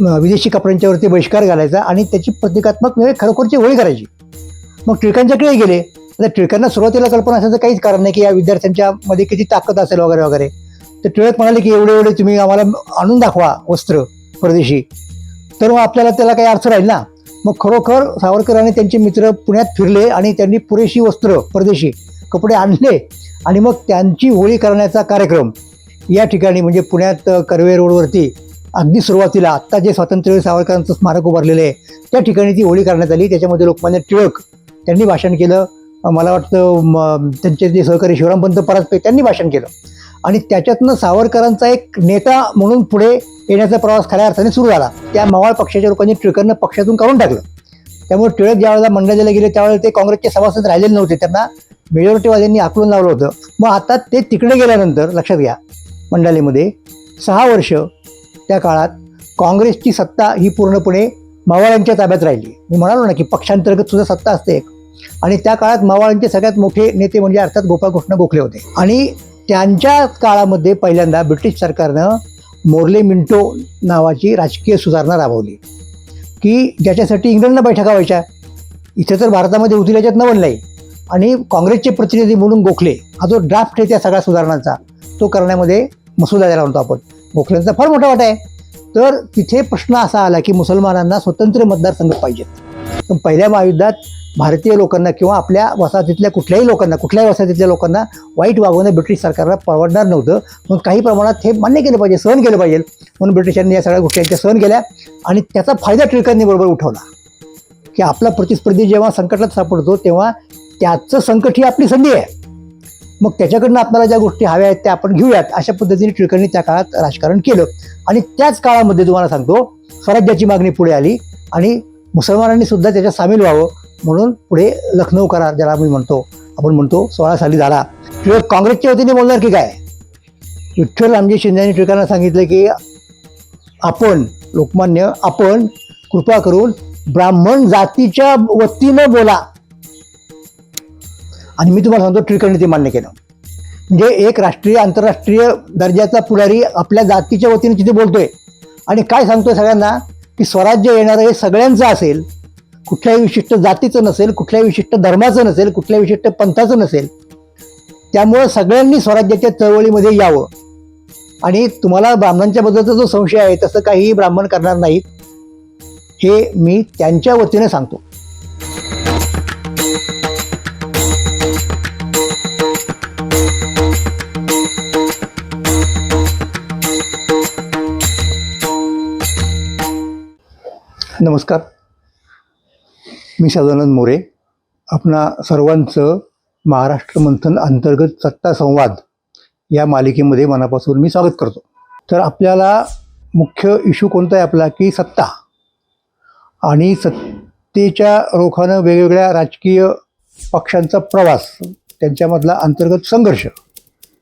विदेशी कपड्यांच्यावरती बहिष्कार घालायचा आणि त्याची प्रतिकात्मक म्हणजे खरोखरची होळी करायची. मग टिळकांच्याकडे गेले. आता टिळकांना सुरुवातीला कल्पना असायचं काहीच कारण नाही की या विद्यार्थ्यांच्या मध्ये किती ताकद असेल वगैरे वगैरे. तर टिळक म्हणाले की एवढे एवढे तुम्ही आम्हाला आणून दाखवा वस्त्र परदेशी. तर मग आपल्याला त्याला काही अर्थ राहील ना? मग खरोखर सावरकर आणि त्यांचे मित्र पुण्यात फिरले आणि त्यांनी पुरेशी वस्त्र परदेशी कपडे आणले आणि मग त्यांची होळी करण्याचा कार्यक्रम या ठिकाणी म्हणजे पुण्यात कर्वे रोडवरती अगदी सुरुवातीला आत्ता जे स्वातंत्र्यवीर सावरकरांचं स्मारक उभारलेलं आहे त्या ठिकाणी ती होळी करण्यात आली. त्याच्यामध्ये लोकमान्य टिळक त्यांनी भाषण केलं. मला वाटतं त्यांचे जे सहकारी शिवरामपंत पराजपे त्यांनी भाषण केलं. आणि त्याच्यातनं सावरकरांचा एक नेता म्हणून पुढे येण्याचा प्रवास खऱ्या अर्थाने सुरू झाला. त्या मवाळ पक्षाच्या लोकांनी टिळकांना पक्षातून काढून टाकलं. त्यामुळे टिळक ज्यावेळेला मंडळाला गेले त्यावेळेला ते काँग्रेसचे सभासद राहिलेले नव्हते. त्यांना मेजॉरिटीवाल्यांनी आकलून लावलं होतं. मग आता ते तिकडे गेल्यानंतर लक्षात घ्या मंडालीमध्ये सहा वर्ष त्या काळात काँग्रेसची सत्ता ही पूर्णपणे मावळ्यांच्या ताब्यात राहिली. मी म्हणालो ना की पक्षांतर्गत सुद्धा सत्ता असते एक. आणि त्या काळात मावळांचे सगळ्यात मोठे नेते म्हणजे अर्थात गोपाळकृष्ण गोखले होते. आणि त्यांच्या काळामध्ये पहिल्यांदा ब्रिटिश सरकारनं मोर्ले मिंटो नावाची राजकीय सुधारणा राबवली. की ज्याच्यासाठी इंग्लंडला बैठका व्हायच्या. इथे तर भारतामध्ये होतील याच्यात न बनलाय आणि काँग्रेसचे प्रतिनिधी म्हणून गोखले हा जो ड्राफ्ट आहे त्या सगळ्या सुधारणांचा तो करण्यामध्ये मसुदा द्यायला म्हणतो आपण. गोखलेंचा फार मोठा वाटा आहे. तर तिथे प्रश्न असा आला की मुसलमानांना स्वतंत्र मतदारसंघ पाहिजेत पण पहिल्या महायुद्धात भारतीय लोकांना किंवा आपल्या वसाहतीतल्या कुठल्याही लोकांना कुठल्याही वसाहतीतल्या लोकांना वाईट वागवणं ब्रिटिश सरकारला परवडणार नव्हतं. म्हणून काही प्रमाणात हे मान्य केलं पाहिजे सहन केलं पाहिजे. म्हणून ब्रिटिशांनी या सगळ्या गोष्टी यांच्या सहन केल्या आणि त्याचा फायदा टिळकांनी बरोबर उठवला. की आपला प्रतिस्पर्धी जेव्हा संकटात सापडतो तेव्हा त्याचं संकट ही आपली संधी आहे. मग त्याच्याकडनं आपल्याला ज्या गोष्टी हव्या आहेत त्या आपण घेऊयात अशा पद्धतीने टिळकांनी त्या काळात राजकारण केलं. आणि त्याच काळामध्ये तुम्हाला सांगतो स्वराज्याची मागणी पुढे आली आणि मुसलमानांनी सुद्धा त्याच्यात सामील व्हावं म्हणून पुढे लखनौ करार ज्याला मी म्हणतो आपण म्हणतो सोळा साली झाला. टिळक काँग्रेसच्या वतीने बोलणार की काय? विठ्ठल रामजी शिंदेने यांनी टिळकांना सांगितलं की आपण लोकमान्य आपण कृपा करून ब्राह्मण जातीच्या वतीनं बोला. आणि मी तुम्हाला सांगतो टिळकांनी ते मान्य केलं. म्हणजे एक राष्ट्रीय आंतरराष्ट्रीय दर्जाचा पुढारी आपल्या जातीच्या वतीने तिथे बोलतोय. आणि काय सांगतोय सगळ्यांना? की स्वराज्य येणारं हे सगळ्यांचं असेल कुठल्याही विशिष्ट जातीचं नसेल कुठल्याही विशिष्ट धर्माचं नसेल कुठल्याही विशिष्ट पंथाचं नसेल त्यामुळं सगळ्यांनी स्वराज्याच्या चळवळीमध्ये यावं. आणि तुम्हाला ब्राह्मणांच्या बद्दलचा जो संशय आहे तसं काही ब्राह्मण करणार नाहीत हे मी त्यांच्या वतीने सांगतो. नमस्कार. मी सदानंद मोरे. आपणा सर्वांचं महाराष्ट्र मंथन अंतर्गत सत्ता संवाद या मालिकेमध्ये मनापासून मी स्वागत करतो. तर आपल्याला मुख्य इश्यू कोणता आहे आपला? की सत्ता. आणि सत्तेच्या रोखानं वेगवेगळ्या राजकीय पक्षांचा प्रवास त्यांच्यामधला अंतर्गत संघर्ष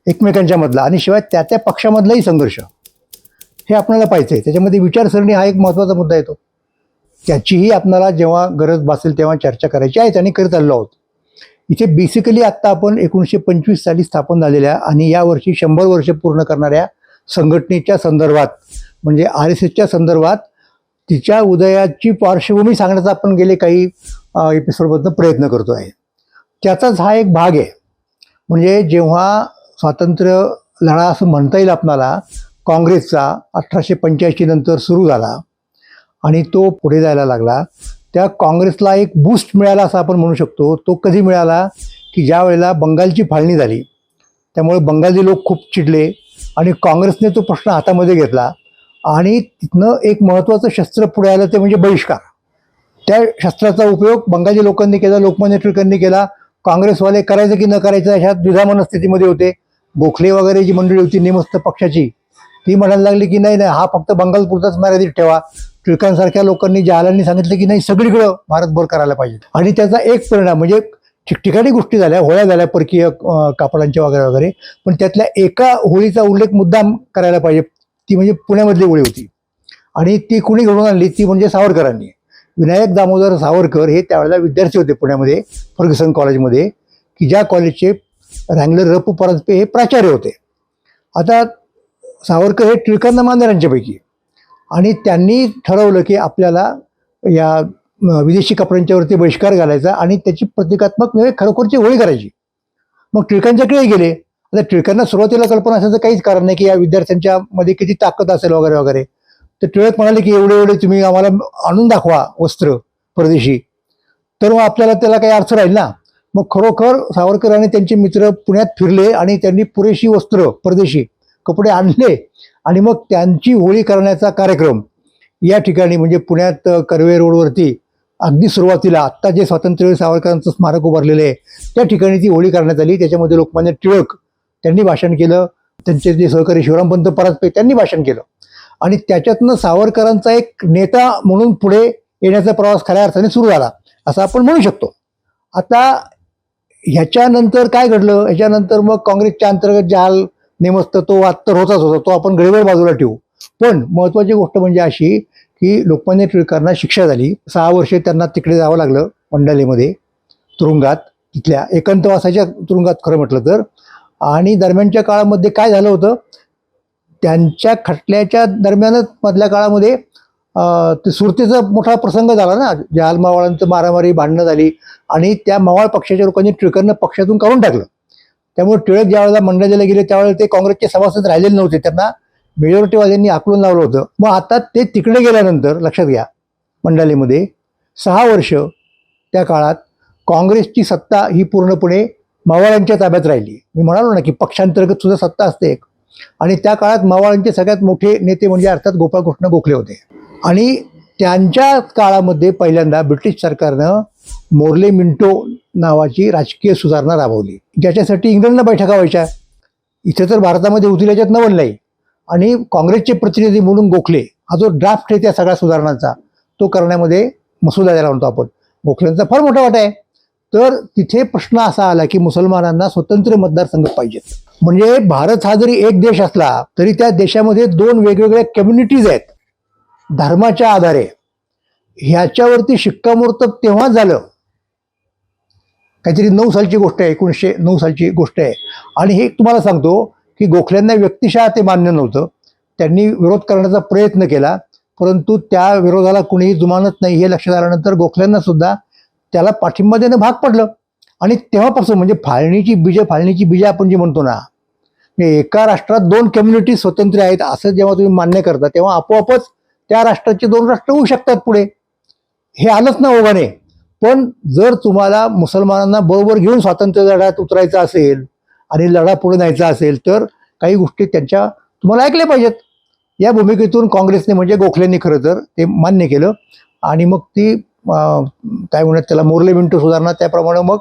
एकमेकांच्यामधला आणि शिवाय त्या त्या पक्षामधलाही संघर्ष हे आपल्याला पाहिजे आहे त्याच्यामध्ये विचारसरणी हा एक महत्त्वाचा मुद्दा येतो. त्याचीही आपणाला जेव्हा गरज भासेल तेव्हा चर्चा करायची आहे आणि करत आलेलो आहोत. इथे बेसिकली आत्ता आपण एकोणीसशे पंचवीस साली स्थापन झालेल्या आणि यावर्षी शंभर वर्ष पूर्ण करणाऱ्या संघटनेच्या संदर्भात म्हणजे आर एस एसच्या संदर्भात तिच्या उदयाची पार्श्वभूमी सांगण्याचा आपण गेले काही एपिसोडमधनं प्रयत्न करतो आहे. त्याचाच हा एक भाग आहे. म्हणजे जेव्हा स्वातंत्र्य लढा असं म्हणता येईल आपणाला काँग्रेसचा अठराशे पंच्याऐंशी नंतर सुरू झाला आणि तो पुढे जायला लागला. त्या काँग्रेसला एक बूस्ट मिळाला असं आपण म्हणू शकतो. तो कधी मिळाला? की ज्या वेळेला बंगालची फाळणी झाली. त्यामुळे बंगाली लोक खूप चिडले आणि काँग्रेसने तो प्रश्न हातामध्ये घेतला. आणि तिथनं एक महत्त्वाचं शस्त्र पुढे आलं ते म्हणजे बहिष्कार. त्या शस्त्राचा उपयोग बंगाली लोकांनी केला लोकमान्य टिळकांनी केला. काँग्रेसवाले करायचं की न करायचं अशा द्विधा मनस्थितीमध्ये होते. गोखले वगैरे जी मंडळी होती निमस्त पक्षाची ती म्हणायला लागली की नाही नाही हा फक्त बंगालपुरताच मर्यादित ठेवा. टिळकांसारख्या लोकांनी जालांनी सांगितलं की नाही सगळीकडं भारतभर करायला पाहिजे. आणि त्याचा एक परिणाम म्हणजे ठिकठिकाणी गोष्टी झाल्या होळ्या झाल्या परकीय कापडांच्या वगैरे वगैरे पण त्यातल्या एका होळीचा उल्लेख मुद्दाम करायला पाहिजे. ती म्हणजे पुण्यामधली होळी होती. आणि ती कुणी घडवून आणली? ती म्हणजे सावरकरांनी. विनायक दामोदर सावरकर हे त्यावेळेला विद्यार्थी होते पुण्यामध्ये फर्ग्युसन कॉलेजमध्ये की ज्या कॉलेजचे रँगलर रपू परांजपे हे प्राचार्य होते. आता सावरकर हे टिळकांना मानणाऱ्यांच्यापैकी. आणि त्यांनी ठरवलं की आपल्याला या विदेशी कपड्यांच्यावरती बहिष्कार घालायचा आणि त्याची प्रतिकात्मक म्हणजे खरोखरची होळी करायची. मग टिळकांच्याकडे गेले. आता टिळकांना सुरुवातीला कल्पना असायचं काहीच कारण नाही की या विद्यार्थ्यांच्या मध्ये किती ताकद असेल वगैरे वगैरे. तर टिळक म्हणाले की एवढे एवढे तुम्ही आम्हाला आणून दाखवा वस्त्र परदेशी. तर मग आपल्याला त्याला काही अर्थ राहील ना? मग खरोखर सावरकर आणि त्यांचे मित्र पुण्यात फिरले आणि त्यांनी पुरेशी वस्त्र परदेशी कपडे आणले आणि मग त्यांची होळी करण्याचा कार्यक्रम या ठिकाणी म्हणजे पुण्यात कर्वे रोडवरती अगदी सुरुवातीला आत्ता जे स्वातंत्र्यवीर सावरकरांचं स्मारक उभारलेलं आहे त्या ठिकाणी ती होळी करण्यात आली. त्याच्यामध्ये लोकमान्य टिळक त्यांनी भाषण केलं. त्यांचे जे सहकारी शिवरामपंत परांजपे त्यांनी भाषण केलं. आणि त्याच्यातनं सावरकरांचा एक नेता म्हणून पुढे येण्याचा प्रवास खऱ्या अर्थाने सुरू झाला असं आपण म्हणू शकतो. आता ह्याच्यानंतर काय घडलं? ह्याच्यानंतर मग काँग्रेसच्या अंतर्गत जहाल नेमस्त तो वाद तर होताच होता तो आपण गडबड बाजूला ठेवू. पण महत्त्वाची गोष्ट म्हणजे अशी की लोकमान्य टिळकांना शिक्षा झाली. सहा वर्षे त्यांना तिकडे जावं लागलं मंडालेमध्ये तुरुंगात तिथल्या एकांतवासाच्या तुरुंगात खरं म्हटलं तर. आणि दरम्यानच्या काळामध्ये काय झालं होतं? त्यांच्या खटल्याच्या दरम्यानच मधल्या काळामध्ये ते सुरतेचा मोठा प्रसंग झाला ना. जहाल मावळांचं मारामारी भांडणं झाली आणि त्या मावळ पक्षाच्या लोकांनी टिळकांना पक्षातून काढून टाकलं. त्यामुळे टिळक ज्यावेळेला मंडळीला मंडळाला गेले त्यावेळेला ते काँग्रेसचे सभासद राहिलेले नव्हते. त्यांना मेजॉरिटीवाल्यांनी आकलून लावलं होतं. मग आता ते तिकडे गेल्यानंतर लक्षात घ्या मंडालीमध्ये सहा वर्ष त्या काळात काँग्रेसची सत्ता ही पूर्णपणे मावळांच्या ताब्यात राहिली. मी म्हणालो ना की पक्षांतर्गत सुद्धा सत्ता असते एक. आणि त्या काळात मावळांचे सगळ्यात मोठे नेते म्हणजे अर्थात गोपाळकृष्ण गोखले होते. आणि त्यांच्या काळामध्ये पहिल्यांदा ब्रिटिश सरकारनं मोर्ले मिंटो नावाची राजकीय सुधारणा राबवली. ज्याच्यासाठी इंग्लंडला बैठका व्हायच्या. इथे तर भारतामध्ये होतील याच्यात नवल नाही. आणि काँग्रेसचे प्रतिनिधी म्हणून गोखले हा जो ड्राफ्ट आहे त्या सगळ्या सुधारणांचा तो करण्यामध्ये मसुदा द्यायला म्हणतो आपण. गोखलेंचा फार मोठा वाटा आहे. तर तिथे प्रश्न असा आला की मुसलमानांना स्वतंत्र मतदारसंघ पाहिजेत. म्हणजे भारत हा जरी एक देश असला तरी त्या देशामध्ये दोन वेगवेगळ्या कम्युनिटीज आहेत. धर्माच्या आधारे. ह्याच्यावरती शिक्कामोर्तब तेव्हा झालं काहीतरी नऊ सालची गोष्ट आहे एकोणीसशे नऊ सालची गोष्ट आहे. आणि हे तुम्हाला सांगतो की गोखल्यांना व्यक्तिशः ते मान्य नव्हतं. त्यांनी विरोध करण्याचा प्रयत्न केला परंतु त्या विरोधाला कुणीही जुमानत नाही हे लक्षात आल्यानंतर गोखल्यांना सुद्धा त्याला पाठिंबा देणं भाग पडलं. आणि तेव्हापासून म्हणजे फाळणीची बीजं फाळणीची बीजं आपण जी म्हणतो ना एका राष्ट्रात दोन कम्युनिटी स्वतंत्र आहेत असं जेव्हा तुम्ही मान्य करता तेव्हा आपोआपच त्या राष्ट्राचे दोन राष्ट्र होऊ शकतात पुढे. हे आलंच ना ओघाने. पण जर तुम्हाला मुसलमानांना बरोबर घेऊन स्वातंत्र्य लढ्यात उतरायचं असेल आणि लढा पुढे न्यायचा असेल तर काही गोष्टी त्यांच्या तुम्हाला ऐकल्या पाहिजेत. या भूमिकेतून काँग्रेसने म्हणजे गोखलेंनी खरं तर ते मान्य केलं. आणि मग ती काय म्हणत त्याला मोरले मिंटो सुधारणा त्याप्रमाणे मग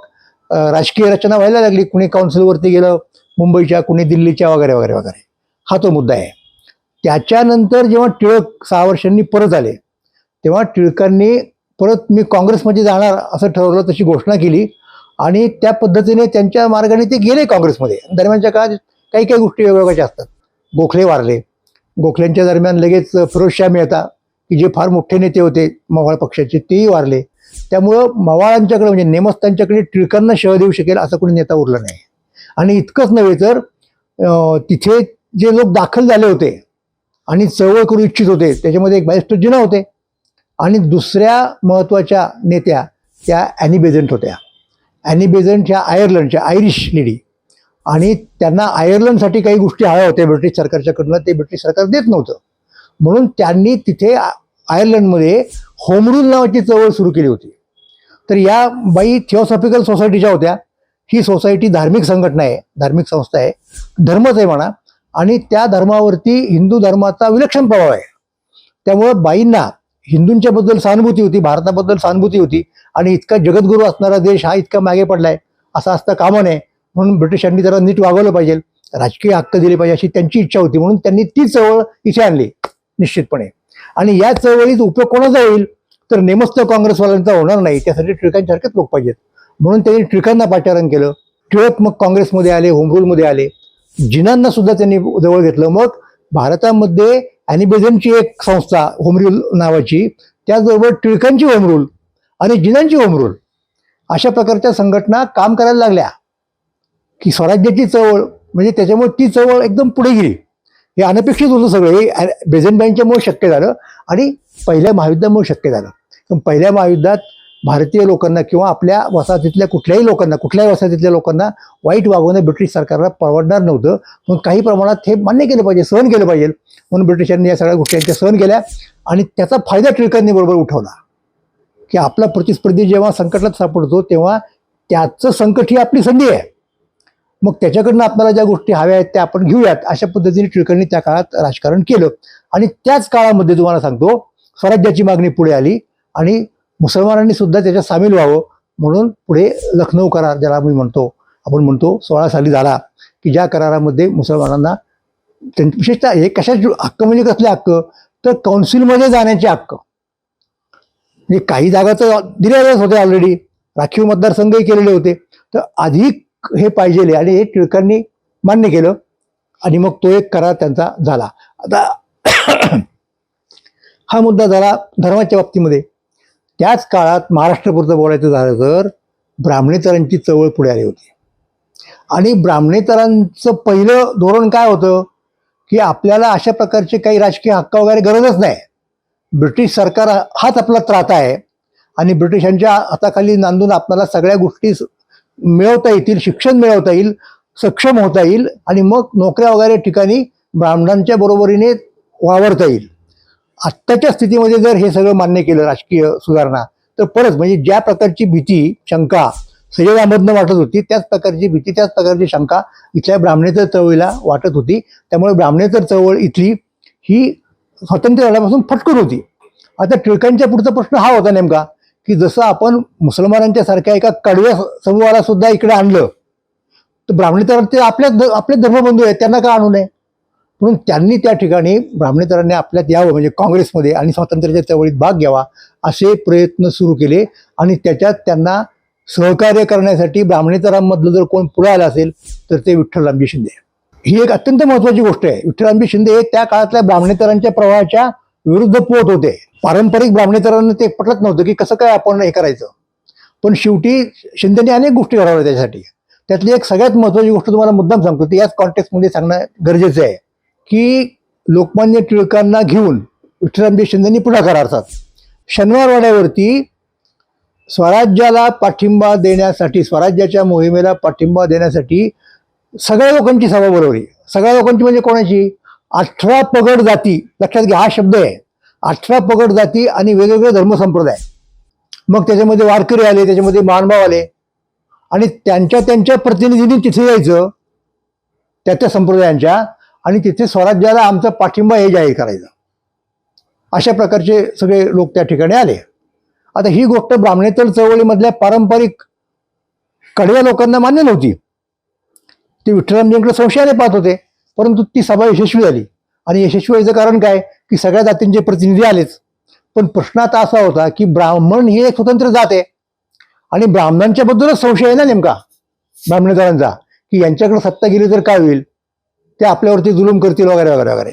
राजकीय रचना व्हायला लागली. कुणी काउन्सिलवरती गेलं मुंबईच्या कुणी दिल्लीच्या वगैरे वगैरे वगैरे. हा तो मुद्दा आहे. त्याच्यानंतर जेव्हा टिळक सहा वर्षांनी परत आले तेव्हा टिळकांनी परत मी काँग्रेसमध्ये जाणार असं ठरवलं तशी घोषणा केली. आणि त्या पद्धतीने त्यांच्या मार्गाने ते गेले काँग्रेसमध्ये. दरम्यानच्या काळात काही काही गोष्टी वेगवेगळ्या असतात. गोखले वारले. गोखल्यांच्या दरम्यान लगेच फिरोजशाह मेहता की जे फार मोठे नेते होते मवाळ पक्षाचे तेही वारले. त्यामुळं मवाळांच्याकडे म्हणजे नेमस्थांच्याकडे टिळकांना शह देऊ शकेल असं कोणी नेता उरलं नाही. आणि इतकंच नव्हे तर तिथे जे लोक दाखल झाले होते आणि चळवळ करू इच्छित होते त्याच्यामध्ये एक बॅरिस्टर जिना होते. आणि दुसऱ्या महत्त्वाच्या नेत्या त्या ॲनी बेझंट होत्या. ॲनी बेझंट ह्या आयर्लंडच्या आयरिश लेडी आणि त्यांना आयर्लंडसाठी काही गोष्टी हव्या होत्या ब्रिटिश सरकारच्याकडनं ते ब्रिटिश सरकार देत नव्हतं. म्हणून त्यांनी तिथे आयर्लंडमध्ये होम रूल नावाची चळवळ सुरू केली होती. तर या बाई थिओसॉफिकल सोसायटीच्या होत्या. ही सोसायटी धार्मिक संघटना आहे धार्मिक संस्था आहे धर्मच आहे म्हणा. आणि त्या धर्मावरती हिंदू धर्माचा विलक्षण प्रभाव आहे. त्यामुळं बाईंना हिंदूंच्या बद्दल सहानुभूती होती भारताबद्दल सहानुभूती होती आणि इतका जगद्गुरू असणारा देश हा इतका मागे पडलाय असा असता कामा नये म्हणून ब्रिटिशांनी जरा नीट वागवलं पाहिजे राजकीय हक्क दिले पाहिजे अशी त्यांची इच्छा होती. म्हणून त्यांनी ती चळवळ इथे आणली निश्चितपणे. आणि या चळवळीत उपयोग कोणाचा होईल? तर नेमस्त काँग्रेसवाल्यांचा होणार नाही. त्यासाठी टिळकांसारखेच लोक पाहिजेत. म्हणून त्यांनी टिळकांना पाचारण केलं. टिळक मग काँग्रेसमध्ये आले होमरूलमध्ये आले. जिनांना सुद्धा त्यांनी जवळ घेतलं. मग भारतामध्ये ॲनिबेझनची एक संस्था होमरूल नावाची त्याचबरोबर टिळकांची होमरूल आणि जिनांची होमरूल अशा प्रकारच्या संघटना काम करायला लागल्या. की स्वराज्याची चळवळ म्हणजे त्याच्यामुळे ती चळवळ एकदम पुढे गेली. हे अनपेक्षित होतं सगळं हे बेझंटाईनच्यामुळे शक्य झालं आणि पहिल्या महायुद्धामुळे शक्य झालं. पण पहिल्या महायुद्धात भारतीय लोकांना किंवा आपल्या वसाहतीतल्या कुठल्याही लोकांना कुठल्याही वसाहतीतल्या लोकांना वाईट वागवणं ब्रिटिश सरकारला परवडणार नव्हतं. म्हणून काही प्रमाणात हे मान्य केलं पाहिजे सहन केलं पाहिजे. म्हणून ब्रिटिशांनी या सगळ्या गोष्टींच्या सहन केल्या आणि त्याचा फायदा टिळकांनी बरोबर उठवला. की आपला प्रतिस्पर्धी जेव्हा संकटात सापडतो तेव्हा त्याचं संकट ही आपली संधी आहे. मग त्याच्याकडनं आपल्याला ज्या गोष्टी हव्या आहेत त्या आपण घेऊयात अशा पद्धतीने टिळकांनी त्या काळात राजकारण केलं. आणि त्याच काळामध्ये तुम्हाला सांगतो स्वराज्याची मागणी पुढे आली आणि मुसलमानांनी सुद्धा त्याच्यात सामील व्हावं म्हणून पुढे लखनौ करार ज्याला मी म्हणतो आपण म्हणतो सोळा साली झाला की ज्या करारामध्ये मुसलमानांना त्यां- विशेषतः हे कशाचे हक्क म्हणजे कसले हक्क? तर कौन्सिलमध्ये जाण्याचे हक्क. म्हणजे काही जागा तर दिलेल्याच होत्या ऑलरेडी राखीव मतदारसंघही केलेले होते. तर अधिक हे पाहिजेले आणि हे टिळकांनी मान्य केलं. आणि मग तो एक करार त्यांचा झाला. आता हा मुद्दा झाला धर्माच्या बाबतीमध्ये. त्याच काळात महाराष्ट्रपुरतं बोलायचं झालं तर ब्राह्मणेतरांची चळवळ पुढे आली होती. आणि ब्राह्मणेतरांचं पहिलं धोरण काय होतं? की आपल्याला अशा प्रकारचे काही राजकीय हक्क वगैरे गरजच नाही. ब्रिटिश सरकार हाच आपला त्राता आहे. आणि ब्रिटिशांच्या हाताखाली नांदून आपल्याला सगळ्या गोष्टी मिळवता येतील शिक्षण मिळवता येईल सक्षम होता येईल आणि मग नोकऱ्या वगैरे ठिकाणी ब्राह्मणांच्या बरोबरीने वावरता येईल. आत्ताच्या स्थितीमध्ये जर हे सगळं मान्य केलं राजकीय सुधारणा तर परत म्हणजे ज्या प्रकारची भीती शंका सय्यद अहमदनं वाटत होती त्याच प्रकारची भीती त्याच प्रकारची शंका इथल्या ब्राह्मणेतर चळवळीला वाटत होती. त्यामुळे ब्राह्मणेतर चळवळ इथली ही स्वातंत्र्य झाल्यापासून फटकून होती. आता टिळकांच्या पुढचा प्रश्न हा होता नेमका की जसं आपण मुसलमानांच्या सारख्या एका कडव्या समूहाला सुद्धा इकडे आणलं तर ब्राह्मणेतर ते आपल्या आपले धर्मबंधू आहेत त्यांना का आणू नये? म्हणून त्यांनी त्या ठिकाणी ब्राह्मणेतरांनी आपल्यात यावं म्हणजे काँग्रेसमध्ये आणि स्वातंत्र्याच्या चळवळीत भाग घ्यावा असे प्रयत्न सुरू केले. आणि त्याच्यात त्यांना सहकार्य करण्यासाठी ब्राह्मणेतरांमधलं जर कोण पुढे आलं असेल तर ते विठ्ठलरामजी शिंदे. ही एक अत्यंत महत्वाची गोष्ट आहे. विठ्ठलरामजी शिंदे हे त्या काळातल्या ब्राह्मणेतरांच्या प्रवाहाच्या विरुद्ध पोत होते. पारंपरिक ब्राह्मणेतरांना ते पटत नव्हतं की कसं काय आपण हे करायचं. पण शेवटी शिंदेने अनेक गोष्टी घडवल्या त्याच्यासाठी. त्यातली एक सगळ्यात महत्वाची गोष्ट तुम्हाला मुद्दाम सांगतो ती याच कॉन्टेक्स्टमध्ये सांगणं गरजेचं आहे. की लोकमान्य टिळकांना घेऊन विठ्ठलरामजी शिंदेनी पुढाकार अर्थात. शनिवारवाड्यावरती स्वराज्याला पाठिंबा देण्यासाठी स्वराज्याच्या मोहिमेला पाठिंबा देण्यासाठी सगळ्या लोकांची सभा बोलवली. सगळ्या लोकांची म्हणजे कोणाची? अठरा पगड जाती. लक्षात घ्या हा शब्द आहे. अठरा पगड जाती आणि वेगवेगळे धर्मसंप्रदाय मग त्याच्यामध्ये वारकरी आले त्याच्यामध्ये मानभाव आले. आणि त्यांच्या त्यांच्या प्रतिनिधींनी तिथे यायचं. त्या त्या संप्रदायांच्या आणि तिथे स्वराज्याला आमचा पाठिंबा हे जाहीर करायचं. अशा प्रकारचे सगळे लोक त्या ठिकाणी आले. आता ही गोष्ट ब्राह्मणेतर चळवळीमधल्या पारंपरिक कडव्या लोकांना मान्य नव्हती. ते विठ्ठलरामजींकडे संशयाने पाहत होते परंतु ती सभा यशस्वी झाली. आणि यशस्वी व्हायचं कारण काय? की सगळ्या जातींचे प्रतिनिधी आलेच. पण प्रश्न आता असा होता की ब्राह्मण ही एक स्वतंत्र जात आहे. आणि ब्राह्मणांच्या बद्दलच संशय आहे ना नेमका? ब्राह्मणेतरांचा की यांच्याकडे सत्ता गेली तर काय होईल? ते आपल्यावरती जुलूम करतील वगैरे वगैरे वगैरे.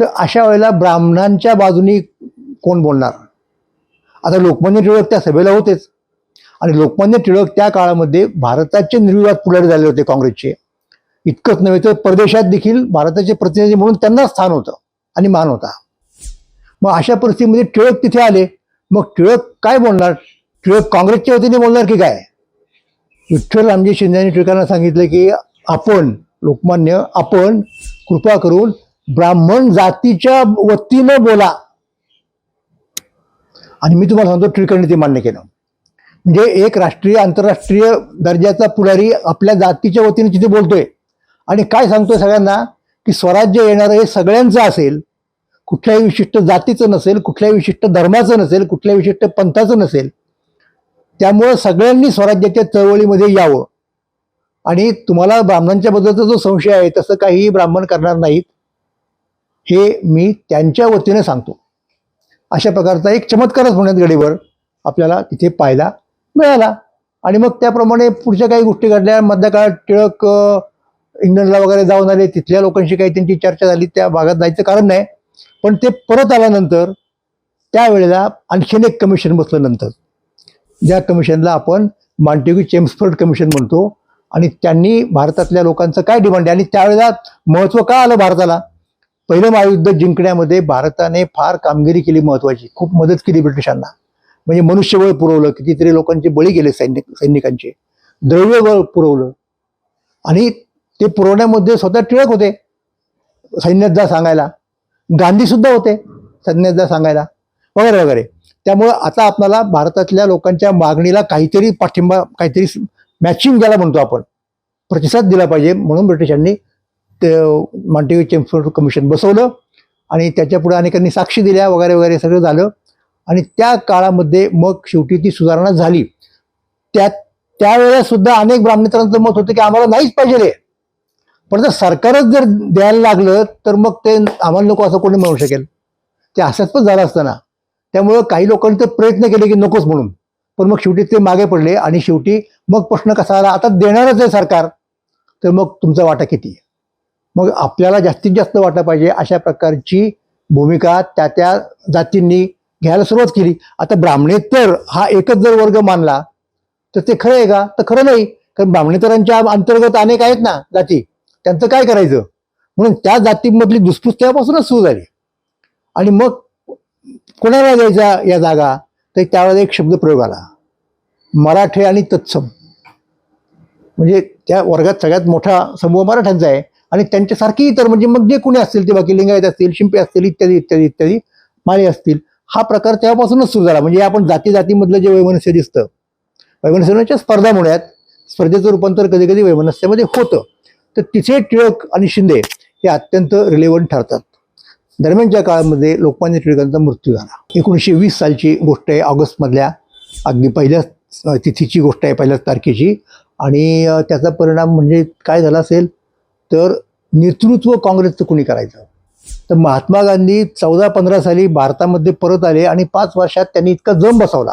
तर अशा वेळेला ब्राह्मणांच्या बाजूनी कोण बोलणार? आता लोकमान्य टिळक त्या सभेला होतेच. आणि लोकमान्य टिळक त्या काळामध्ये भारताचे निर्विवाद पुढारी झाले होते काँग्रेसचे. इतकंच नव्हे तर परदेशात देखील भारताचे प्रतिनिधी म्हणून त्यांना स्थान होतं आणि मान होता. मग अशा परिस्थितीमध्ये टिळक तिथे आले. मग टिळक काय बोलणार? टिळक काँग्रेसच्या वतीने बोलणार की काय? विठ्ठल रामजी शिंदे यांनी टिळकांना सांगितलं की आपण लोकमान्य आपण कृपा करून ब्राह्मण जातीच्या वतीनं बोला. आणि मी तुम्हाला सांगतो टिळकांनी ते मान्य केलं. म्हणजे एक राष्ट्रीय आंतरराष्ट्रीय दर्जाचा पुढारी आपल्या जातीच्या वतीने तिथे बोलतोय. आणि काय सांगतोय सगळ्यांना? की स्वराज्य येणारं हे सगळ्यांचं असेल कुठल्याही विशिष्ट जातीचं नसेल कुठल्याही विशिष्ट धर्माचं नसेल कुठल्याही विशिष्ट पंथाचं नसेल त्यामुळं सगळ्यांनी स्वराज्याच्या चळवळीमध्ये यावं. आणि तुम्हाला ब्राह्मणांच्या बद्दलचा जो संशय आहे तसं काहीही ब्राह्मण करणार नाहीत हे मी त्यांच्या वतीने सांगतो. अशा प्रकारचा एक चमत्कारच होण्यात गडीवर आपल्याला तिथे पाहायला मिळाला. आणि मग त्याप्रमाणे पुढच्या काही गोष्टी घडल्या. मधल्या काळात टिळक इंग्लंडला वगैरे जाऊन आले. तिथल्या लोकांशी काही त्यांची चर्चा झाली. त्या भागात जायचं कारण नाही. पण ते परत आल्यानंतर त्यावेळेला आणखीन एक कमिशन बसल्यानंतर. ज्या कमिशनला आपण मांटेगी चेम्सफर्ड कमिशन म्हणतो आणि त्यांनी भारतातल्या लोकांचं काय डिमांड आहे? आणि त्यावेळेला महत्त्व का आलं भारताला? पहिलं महायुद्ध जिंकण्यामध्ये भारताने फार कामगिरी केली महत्वाची. खूप मदत केली ब्रिटिशांना. म्हणजे मनुष्यबळ पुरवलं कितीतरी लोकांचे बळी गेले सैनिक सैनिकांचे. द्रव्यबळ पुरवलं. आणि ते पुरवण्यामध्ये स्वतः टिळक होते सैन्यात जा सांगायला. गांधी सुद्धा होते सैन्यात जा सांगायला. वगैरे वगैरे. त्यामुळं आता आपल्याला भारतातल्या लोकांच्या मागणीला काहीतरी पाठिंबा काहीतरी मॅचिंग ज्याला म्हणतो आपण प्रतिसाद दिला पाहिजे. म्हणून ब्रिटिशांनी ते मॉन्टेग्यू चेम्फर्ड कमिशन बसवलं आणि त्याच्यापुढे अनेकांनी साक्षी दिल्या वगैरे वगैरे सगळं झालं. आणि त्या काळामध्ये मग शेवटी ती सुधारणा झाली. त्या त्यावेळेला सुद्धा अनेक ब्राह्मणेतरांचं मत होतं की आम्हाला नाहीच पाहिजे रे पण जर सरकारच जर द्यायला लागलं तर मग ते आम्हाला नको असं कोणी म्हणू शकेल. ते असंच पण झालं असतं ना. त्यामुळं काही लोकांनी तर प्रयत्न केले की नकोच म्हणून. पण मग शेवटी ते मागे पडले आणि शेवटी मग प्रश्न कसा आला? आता देणारच आहे सरकार. तर मग तुमचा वाटा किती आहे? मग आपल्याला जास्तीत जास्त वाटा पाहिजे अशा प्रकारची भूमिका त्या त्या जातींनी घ्यायला सुरुवात केली. आता ब्राह्मणेतर हा एकच जर वर्ग मानला तर ते खरं आहे का? तर खरं नाही. कारण ब्राह्मणेतरांच्या अंतर्गत अनेक आहेत ना जाती. त्यांचं काय करायचं? म्हणून त्या जातीमधली दुसपूस सुरू झाली. आणि मग कोणाला द्यायचा या जागा? तर त्यावेळेला एक शब्द प्रयोग आला. मराठे आणि तत्सम. म्हणजे त्या वर्गात सगळ्यात मोठा समूह मराठ्यांचा आहे. आणि त्यांच्यासारखी इतर म्हणजे मग जे कोणी असतील ते बाकी लिंगायत असतील शिंपे असतील इत्यादी इत्यादी इत्यादी माळी असतील. हा प्रकार तेव्हापासूनच सुरू झाला. म्हणजे आपण जाती जातीमधलं जे वैमनस्य दिसतं वैमनस्याच्या स्पर्धा म्हणूयात स्पर्धेचं रूपांतर कधी कधी वैमनस्यामध्ये होतं. तर तिथे टिळक आणि शिंदे हे अत्यंत रिलेव्हंट ठरतात. दरम्यानच्या काळामध्ये लोकमान्य टिळकांचा मृत्यू झाला. एकोणीसशे वीस सालची गोष्ट आहे. ऑगस्टमधल्या अगदी पहिल्याच तिथीची गोष्ट आहे पहिल्याच तारखेची. आणि त्याचा परिणाम म्हणजे काय झाला असेल तर नेतृत्व काँग्रेसचं कुणी करायचं? तर महात्मा गांधी चौदा पंधरा साली भारतामध्ये परत आले आणि पाच वर्षात त्यांनी इतका जम बसवला.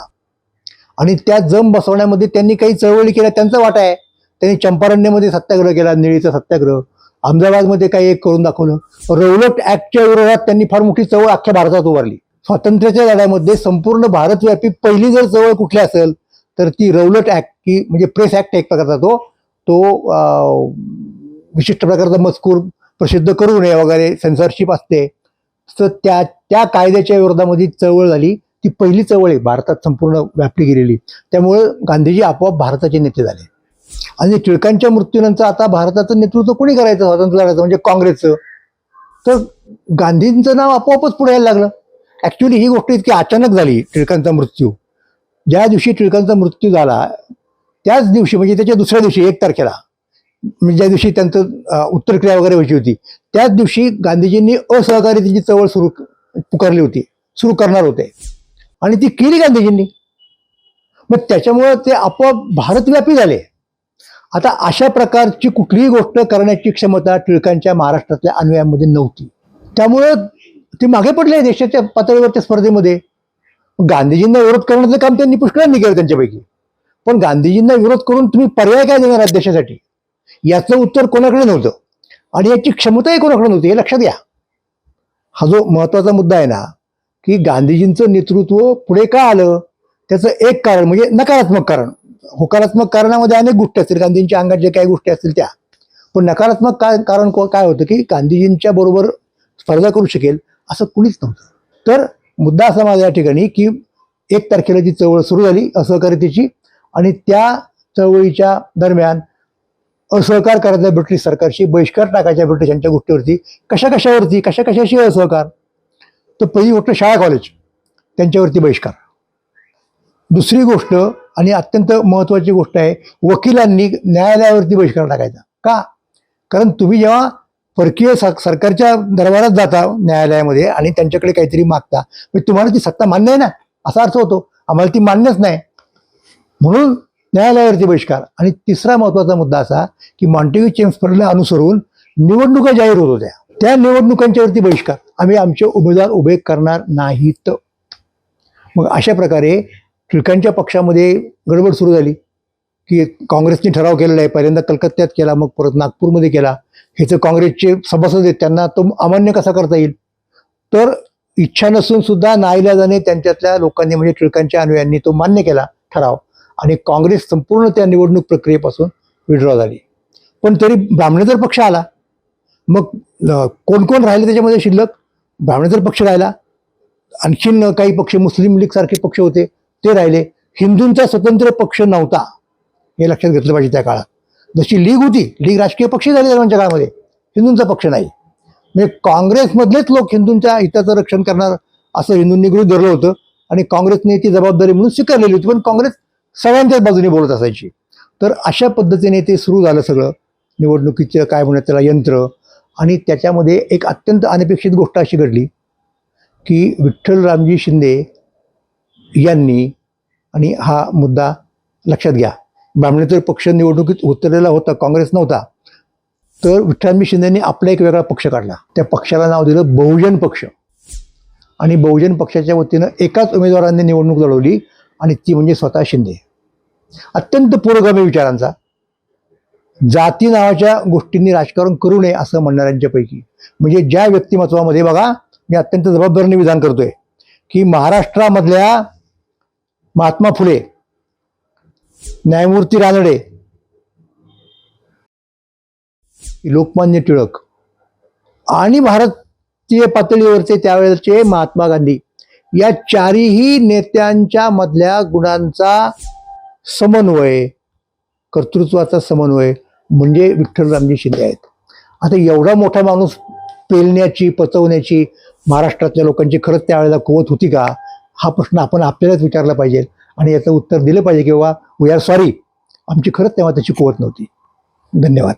आणि त्या जम बसवण्यामध्ये त्यांनी काही चळवळी केल्या त्यांचा वाटा आहे. त्यांनी चंपारण्यमध्ये सत्याग्रह केला निळीचा सत्याग्रह. अहमदाबादमध्ये काही एक करून दाखवलं. रौलट ऍक्टच्या विरोधात त्यांनी फार मोठी चळवळ अख्ख्या भारतात उभारली. स्वातंत्र्याच्या लढ्यामध्ये संपूर्ण भारतव्यापी पहिली जर चळवळ कुठली असेल तर ती रौलट ॲक्ट की म्हणजे प्रेस ॲक्ट एक प्रकारचा तो तो विशिष्ट प्रकारचा मजकूर प्रसिद्ध करू नये वगैरे सेन्सरशिप असते. तर त्या त्या कायद्याच्या विरोधामध्ये चळवळ झाली. ती पहिली चळवळ आहे भारतात संपूर्ण व्यापली गेलेली. त्यामुळं गांधीजी आपोआप भारताचे नेते झाले. आणि टिळकांच्या मृत्यूनंतर आता भारताचं नेतृत्व कोणी करायचं? स्वातंत्र्य लढ्याचं म्हणजे काँग्रेसचं. तर गांधींचं नाव आपोआपच पुढे यायला लागलं. ऍक्च्युली ही गोष्ट इतकी अचानक झाली टिळकांचा मृत्यू. ज्या दिवशी टिळकांचा मृत्यू झाला त्याच दिवशी म्हणजे त्याच्या दुसऱ्या दिवशी एक तारखेला म्हणजे ज्या दिवशी त्यांचं उत्तरक्रिया वगैरे व्हायची होती त्याच दिवशी गांधीजींनी असहकारितेची चळवळ सुरू पुकारली होती सुरू करणार होते. आणि ती केली गांधीजींनी. मग त्याच्यामुळं ते आपोआप भारतव्यापी झाले. आता अशा प्रकारची कुठलीही गोष्ट करण्याची क्षमता टिळकांच्या महाराष्ट्रातल्या अनुयायांमध्ये नव्हती. त्यामुळं ते मागे पडले देशाच्या पातळीवरच्या स्पर्धेमध्ये. गांधीजींना विरोध करण्याचं काम त्यांनी पुष्कळांनी केलं त्यांच्यापैकी. पण गांधीजींना विरोध करून तुम्ही पर्याय काय देणार आहात देशासाठी? याचं उत्तर कोणाकडे नव्हतं. आणि याची क्षमताही कोणाकडे नव्हती हे लक्षात घ्या. हा जो महत्त्वाचा मुद्दा आहे ना की गांधीजींचं नेतृत्व पुढे का आलं? त्याचं एक कारण म्हणजे नकारात्मक कारण. होकारात्मक कारणामध्ये अनेक गोष्टी असतील. गांधींच्या अंगात जे काही गोष्टी असतील त्या. पण नकारात्मक काय कारण को- काय होतं की गांधीजींच्या बरोबर स्पर्धा करू शकेल असं कुणीच नव्हतं. तर मुद्दा असा माझा या ठिकाणी की एक तारखेला जी चळवळ सुरू झाली असहकारितेची आणि त्या चळवळीच्या दरम्यान असहकार करायचा ब्रिटिश सरकारशी बहिष्कार टाकायच्या ब्रिटिशांच्या गोष्टीवरती कशा कशावरती कशा कशाशी असहकार? तर पहिली गोष्ट शाळा कॉलेज त्यांच्यावरती बहिष्कार. दुसरी गोष्ट आणि अत्यंत महत्त्वाची गोष्ट आहे वकिलांनी न्यायालयावरती बहिष्कार टाकायचा. का? कारण तुम्ही जेव्हा परकीय सर- सरकारच्या दरबारात जाता न्यायालयामध्ये आणि त्यांच्याकडे काहीतरी मागता. मग तुम्हाला ती सत्ता मान्य आहे ना? असा अर्थ होतो. आम्हाला ती मान्यच नाही. म्हणून न्यायालयावरती बहिष्कार. आणि तिसरा महत्त्वाचा मुद्दा असा की मॉन्टेग्यू चेम्सफर्डला अनुसरून निवडणुका जाहीर होत होत्या. त्या निवडणुकांच्यावरती बहिष्कार. आम्ही आमचे उमेदवार उभे करणार नाहीत. मग अशा प्रकारे टिळकांच्या पक्षामध्ये गडबड सुरू झाली. की काँग्रेसने ठराव केलेला आहे. पहिल्यांदा कलकत्त्यात केला मग परत नागपूरमध्ये केला. ह्याचं काँग्रेसचे सभासद आहेत त्यांना तो अमान्य कसा करता येईल? तर इच्छा नसून सुद्धा नाईलाजाने त्यांच्यातल्या लोकांनी म्हणजे टिळकांच्या अनुयांनी तो मान्य केला ठराव. आणि काँग्रेस संपूर्ण त्या निवडणूक प्रक्रियेपासून विड्रॉ झाली. पण तरी ब्राह्मणेतर पक्ष आला मग कोण कोण राहिले त्याच्यामध्ये शिल्लक? ब्राह्मणेतर पक्ष राहिला आणखीन काही पक्ष मुस्लिम लीग सारखे पक्ष होते ते राहिले. हिंदूंचा स्वतंत्र पक्ष नव्हता हे लक्षात घेतलं पाहिजे त्या काळात. जशी लीग होती लीग राजकीय पक्ष झाले दरम्यानच्या काळामध्ये हिंदूंचा पक्ष नाही. म्हणजे काँग्रेसमधलेच लोक हिंदूंच्या हिताचं रक्षण करणार असं हिंदूंनी गृह धरलं होतं आणि काँग्रेसने ती जबाबदारी म्हणून स्वीकारलेली होती पण काँग्रेस सगळ्यांच्याच बाजूने बोलत असायची. तर अशा पद्धतीने ते सुरू झालं सगळं. निवडणुकीचं काय म्हणत त्याला यंत्र. आणि त्याच्यामध्ये एक अत्यंत अनपेक्षित गोष्ट अशी घडली की विठ्ठल रामजी शिंदे यांनी आणि हा मुद्दा लक्षात घ्या ब्राह्मणेतर पक्ष निवडणुकीत उतरलेला होता काँग्रेस नव्हता. तर विठ्ठलमी शिंदेनी आपला एक वेगळा पक्ष काढला. त्या पक्षाला नाव दिलं बहुजन पक्ष. आणि बहुजन पक्षाच्या वतीनं एकाच उमेदवारांनी निवडणूक लढवली आणि ती म्हणजे स्वतः शिंदे. अत्यंत पुरोगामी विचारांचा. जाती नावाच्या गोष्टींनी राजकारण करू नये असं म्हणणाऱ्यांच्यापैकी. म्हणजे ज्या व्यक्तिमत्वामध्ये बघा मी अत्यंत जबाबदारीने विधान करतोय की महाराष्ट्रामधल्या महात्मा फुले न्यायमूर्ती रानडे. लोकमान्य टिळक. आणि भारतीय पातळीवरचे त्यावेळेचे महात्मा गांधी. या चारही नेत्यांच्या मधल्या गुणांचा समन्वय कर्तृत्वाचा समन्वय म्हणजे विठ्ठल रामजी शिंदे आहेत. आता एवढा मोठा माणूस पेलण्याची पचवण्याची महाराष्ट्रातल्या लोकांची खरंच त्यावेळेला कुवत होती का? हा प्रश्न आपण आपल्यालाच विचारला पाहिजे. आणि याचं उत्तर दिलं पाहिजे किंवा वी आर सॉरी आमची खरंच तेव्हा त्याची कुवत नव्हती. धन्यवाद.